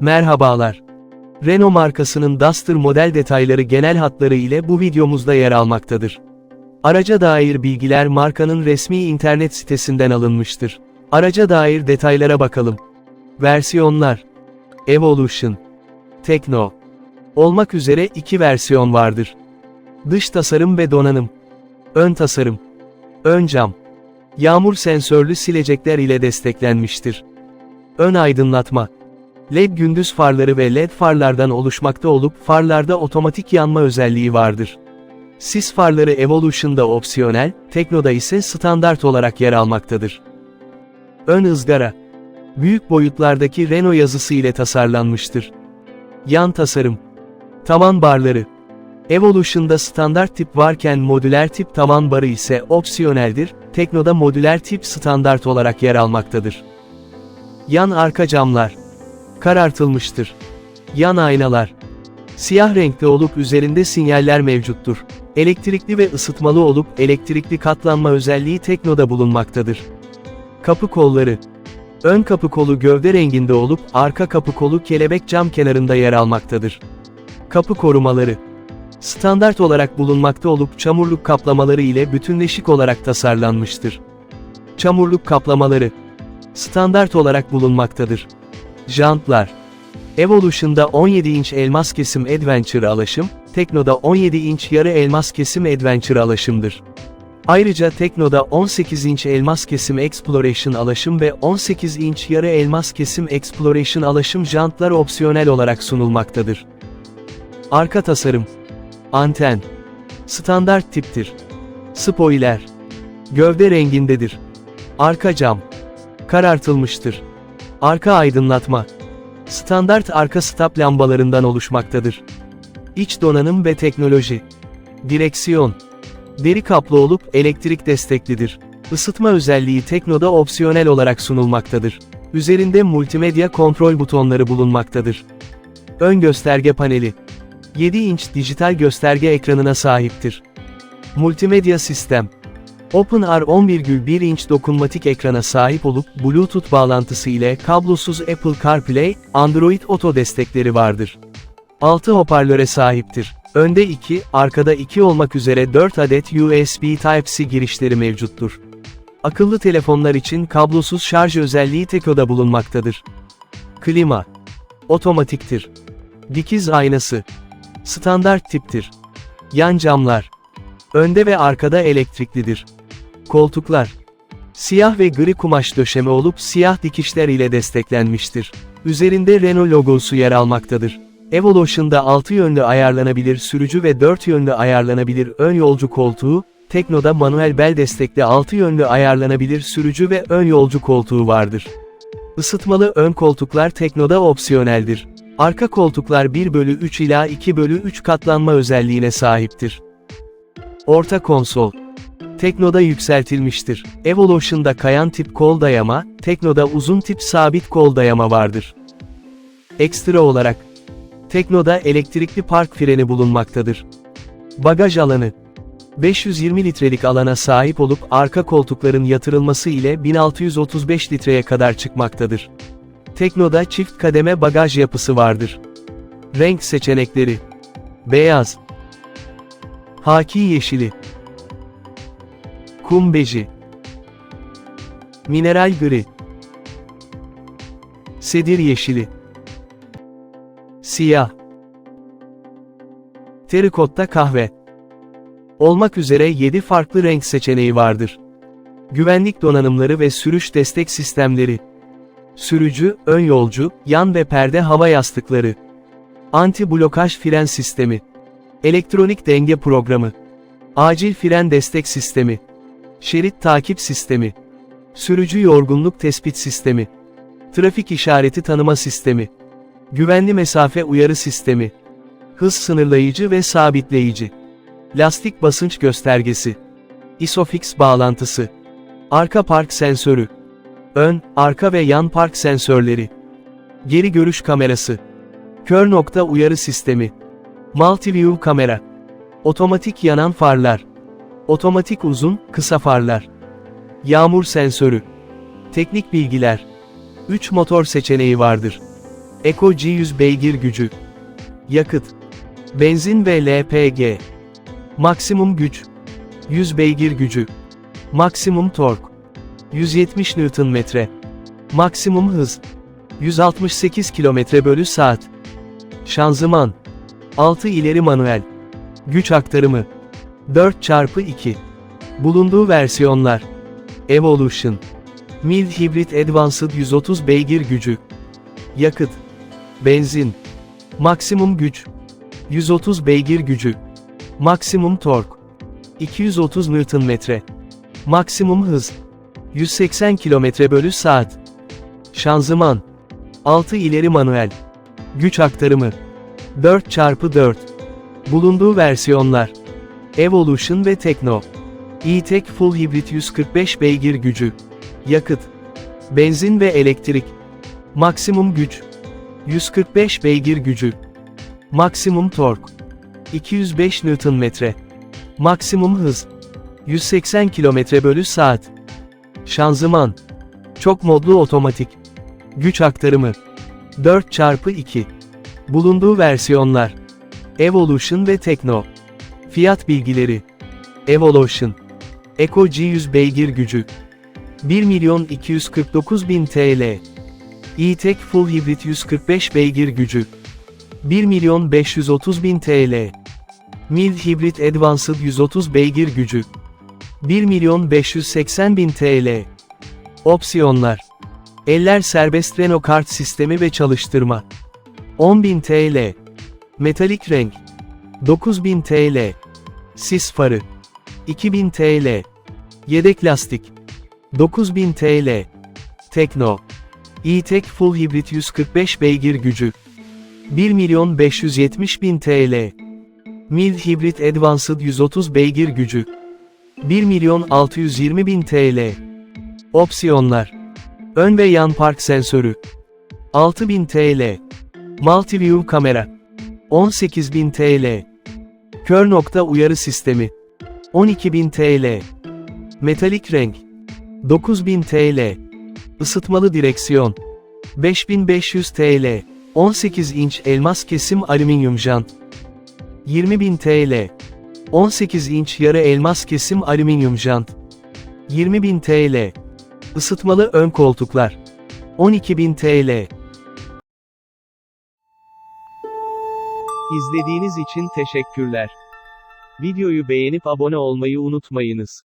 Merhabalar. Renault markasının Duster model detayları genel hatları ile bu videomuzda yer almaktadır. Araca dair bilgiler markanın resmi internet sitesinden alınmıştır. Araca dair detaylara bakalım. Versiyonlar Evolution Tekno Olmak üzere iki versiyon vardır. Dış tasarım ve donanım Ön tasarım Ön cam Yağmur sensörlü silecekler ile desteklenmiştir. Ön aydınlatma LED gündüz farları ve LED farlardan oluşmakta olup farlarda otomatik yanma özelliği vardır. Sis farları Evolution'da opsiyonel, Tekno'da ise standart olarak yer almaktadır. Ön ızgara Büyük boyutlardaki Renault yazısı ile tasarlanmıştır. Yan tasarım Tavan barları Evolution'da standart tip varken modüler tip tavan barı ise opsiyoneldir, Tekno'da modüler tip standart olarak yer almaktadır. Yan arka camlar karartılmıştır. Yan aynalar siyah renkte olup üzerinde sinyaller mevcuttur. Elektrikli ve ısıtmalı olup elektrikli katlanma özelliği Tekno'da bulunmaktadır. Kapı kolları Ön kapı kolu gövde renginde olup arka kapı kolu kelebek cam kenarında yer almaktadır. Kapı korumaları Standart olarak bulunmakta olup çamurluk kaplamaları ile bütünleşik olarak tasarlanmıştır. Çamurluk kaplamaları standart olarak bulunmaktadır. Jantlar Evolution'da 17 inç elmas kesim Adventure alaşım, Tekno'da 17 inç yarı elmas kesim Adventure alaşımdır. Ayrıca Tekno'da 18 inç elmas kesim Exploration alaşım ve 18 inç yarı elmas kesim Exploration alaşım jantlar opsiyonel olarak sunulmaktadır. Arka tasarım Anten Standart tiptir. Spoiler Gövde rengindedir. Arka cam Karartılmıştır. Arka aydınlatma Standart arka stop lambalarından oluşmaktadır. İç donanım ve teknoloji Direksiyon Deri kaplı olup elektrik desteklidir. Isıtma özelliği Tekno'da opsiyonel olarak sunulmaktadır. Üzerinde multimedya kontrol butonları bulunmaktadır. Ön gösterge paneli 7 inç dijital gösterge ekranına sahiptir. Multimedya sistem OpenR 11,1 inç dokunmatik ekrana sahip olup Bluetooth bağlantısı ile kablosuz Apple CarPlay, Android Auto destekleri vardır. 6 hoparlöre sahiptir. Önde 2, arkada 2 olmak üzere 4 adet USB Type-C girişleri mevcuttur. Akıllı telefonlar için kablosuz şarj özelliği Teko'da bulunmaktadır. Klima Otomatiktir. Dikiz aynası Standart tiptir. Yan camlar Önde ve arkada elektriklidir. Koltuklar Siyah ve gri kumaş döşeme olup siyah dikişler ile desteklenmiştir. Üzerinde Renault logosu yer almaktadır. Evolution'da 6 yönlü ayarlanabilir sürücü ve 4 yönlü ayarlanabilir ön yolcu koltuğu, Tekno'da manuel bel destekli 6 yönlü ayarlanabilir sürücü ve ön yolcu koltuğu vardır. Isıtmalı ön koltuklar Tekno'da opsiyoneldir. Arka koltuklar 1 bölü 3 ila 2 bölü 3 katlanma özelliğine sahiptir. Orta konsol Tekno'da yükseltilmiştir. Evolution'da kayan tip kol dayama, Tekno'da uzun tip sabit kol dayama vardır. Ekstra olarak, Tekno'da elektrikli park freni bulunmaktadır. Bagaj alanı 520 litrelik alana sahip olup arka koltukların yatırılması ile 1635 litreye kadar çıkmaktadır. Tekno'da çift kademe bagaj yapısı vardır. Renk seçenekleri Beyaz Haki yeşili Kum beji. Mineral gri. Sedir yeşili. Siyah. Terikotta kahve. Olmak üzere 7 farklı renk seçeneği vardır. Güvenlik donanımları ve sürüş destek sistemleri. Sürücü, ön yolcu, yan ve perde hava yastıkları. Anti-blokaj fren sistemi. Elektronik denge programı. Acil fren destek sistemi Şerit takip sistemi Sürücü yorgunluk tespit sistemi Trafik işareti tanıma sistemi Güvenli mesafe uyarı sistemi Hız sınırlayıcı ve sabitleyici Lastik basınç göstergesi Isofix bağlantısı Arka park sensörü Ön, arka ve yan park sensörleri Geri görüş kamerası Kör nokta uyarı sistemi Multi-view kamera Otomatik yanan farlar Otomatik uzun, kısa farlar Yağmur sensörü Teknik bilgiler 3 motor seçeneği vardır. Eko G100 beygir gücü. Yakıt. Benzin ve LPG. Maksimum güç. 100 beygir gücü. Maksimum tork. 170 Nm. Maksimum hız. 168 km bölü saat. Şanzıman. 6 ileri manuel. Güç aktarımı. 4x2. Bulunduğu versiyonlar. Evolution. Mild Hybrid Advanced 130 beygir gücü. Yakıt. Benzin. Maksimum güç. 130 beygir gücü. Maksimum tork. 230 Nm. Maksimum hız. 180 km bölü saat. Şanzıman. 6 ileri manuel. Güç aktarımı. 4x4. Bulunduğu versiyonlar. Evolution ve Tekno. E-Tech Full Hybrid 145 beygir gücü. Yakıt. Benzin ve elektrik. Maksimum güç. 145 beygir gücü. Maksimum tork. 205 Nm. Maksimum hız. 180 km bölü saat. Şanzıman. Çok modlu otomatik. Güç aktarımı. 4x2. Bulunduğu versiyonlar. Evolution ve Tekno. Fiyat bilgileri. Evolution. Eco G100 beygir gücü. 1 milyon 249 bin TL. E-Tech Full Hybrid 145 beygir gücü. 1 milyon 530 bin TL. Mild Hybrid Advanced 130 beygir gücü. 1 milyon 580 bin TL. Opsiyonlar. Eller serbest Renault kart sistemi ve çalıştırma. 10.000 TL. Metalik renk. 9.000 TL. Sis farı. 2000 TL. Yedek lastik. 9000 TL. Tekno. E-Tech Full Hybrid 145 beygir gücü. 1 milyon 570 bin TL. Mild Hybrid Advanced 130 beygir gücü. 1 milyon 620 bin TL. Opsiyonlar. Ön ve yan park sensörü. 6000 TL. Multi-View kamera. 18000 TL. Kör nokta uyarı sistemi. 12000 TL. Metalik renk. 9000 TL. Isıtmalı direksiyon. 5500 TL. 18 inç elmas kesim alüminyum jant. 20000 TL. 18 inç yarı elmas kesim alüminyum jant. 20000 TL. Isıtmalı ön koltuklar. 12000 TL. İzlediğiniz için teşekkürler. Videoyu beğenip abone olmayı unutmayınız.